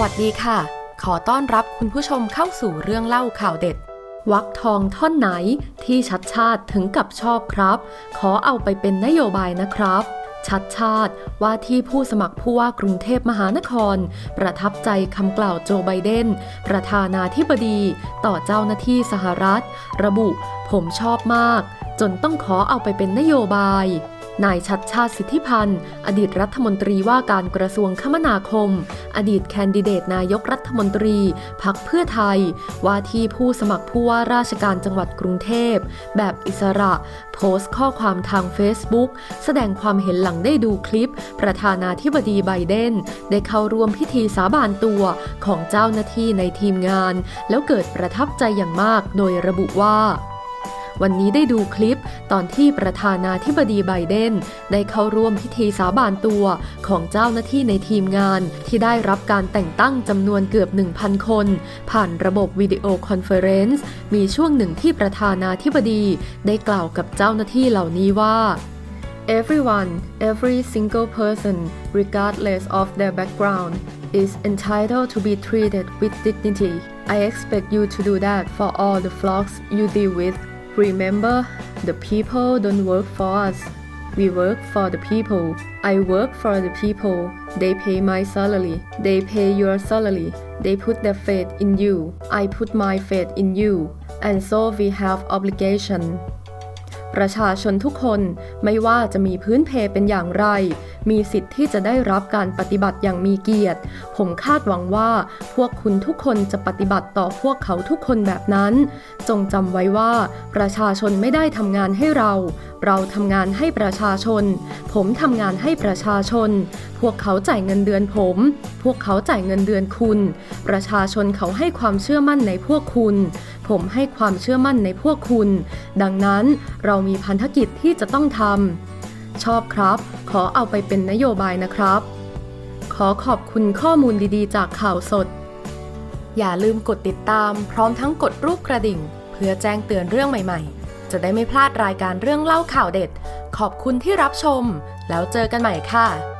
วัสดีค่ะ ขอต้อนรับคุณผู้ชมเข้าสู่เรื่องเล่าข่าวเด็ด วักทองท่อนไหนที่ชัดชาติถึงกับชอบครับ ขอเอาไปเป็นนโยบายนะครับ ชัดชาติว่าที่ผู้สมัครผู้ว่ากรุงเทพมหานคร ประทับใจคำกล่าวโจไบเดน ประธานาธิบดี ต่อเจ้าหน้าที่สหรัฐ ระบุ ผมชอบมาก จนต้องขอเอาไปเป็นนโยบาย นายชัดชาติสิทธิพันธ์ อดีตรัฐมนตรีว่าการกระทรวงคมนาคม อดีตแคนดิเดตนายกรัฐมนตรี พักเพื่อไทย ว่าที่ผู้สมัครผู้ว่าราชการจังหวัดกรุงเทพ แบบอิสระ โพสต์ข้อความทาง Facebook แสดงความเห็นหลังได้ดูคลิป ประธานาธิบดีไบเดน ได้เข้าร่วมพิธีสาบานตัวของเจ้าหน้าที่ในทีมงาน แล้วเกิดประทับใจอย่างมากโดยระบุว่า วันนี้ได้ดูคลิปตอนที่ประธานาธิบดีไบเดนได้เข้าร่วมพิธีสาบานตัวของเจ้าหน้าที่ในทีมงาน ที่ได้รับการแต่งตั้งจำนวนเกือบ 1,000 คน ผ่านระบบวิดีโอคอนเฟอเรนซ์มีช่วงหนึ่งที่ประธานาธิบดีได้กล่าวกับเจ้าหน้าที่เหล่านี้ว่า Everyone, every single person, regardless of their background, is entitled to be treated with dignity. I expect you to do that for all the flocks you deal with. Remember, the people don't work for us. We work for the people. I work for the people. They pay my salary. They pay your salary. They put their faith in you. I put my faith in you. And so we have obligation. ประชาชนทุกคนไม่ว่าจะมีพื้นเพเป็นอย่างไร มีสิทธิ์ที่จะได้รับการปฏิบัติอย่างมีเกียรติ ผมคาดหวังว่าพวกคุณทุกคนจะปฏิบัติต่อพวกเขาทุกคนแบบนั้น จงจำไว้ว่าประชาชนไม่ได้ทำงานให้เรา เราทำงานให้ประชาชน ผมทำงานให้ประชาชน พวกเขาจ่ายเงินเดือนผม พวกเขาจ่ายเงินเดือนคุณ ประชาชนเขาให้ความเชื่อมั่นในพวกคุณ ผมให้ความเชื่อมั่นในพวกคุณ ดังนั้นเรามีพันธกิจที่จะต้องทำชอบครับ ขอเอาไปเป็นนโยบายนะครับ ขอขอบคุณข้อมูลดีๆ จากข่าวสด อย่าลืมกดติดตาม พร้อมทั้งกดรูปกระดิ่ง เพื่อแจ้งเตือนเรื่องใหม่ ๆ จะได้ไม่พลาดรายการเรื่องเล่าข่าวเด็ด ขอบคุณที่รับชม แล้วเจอกันใหม่ค่ะ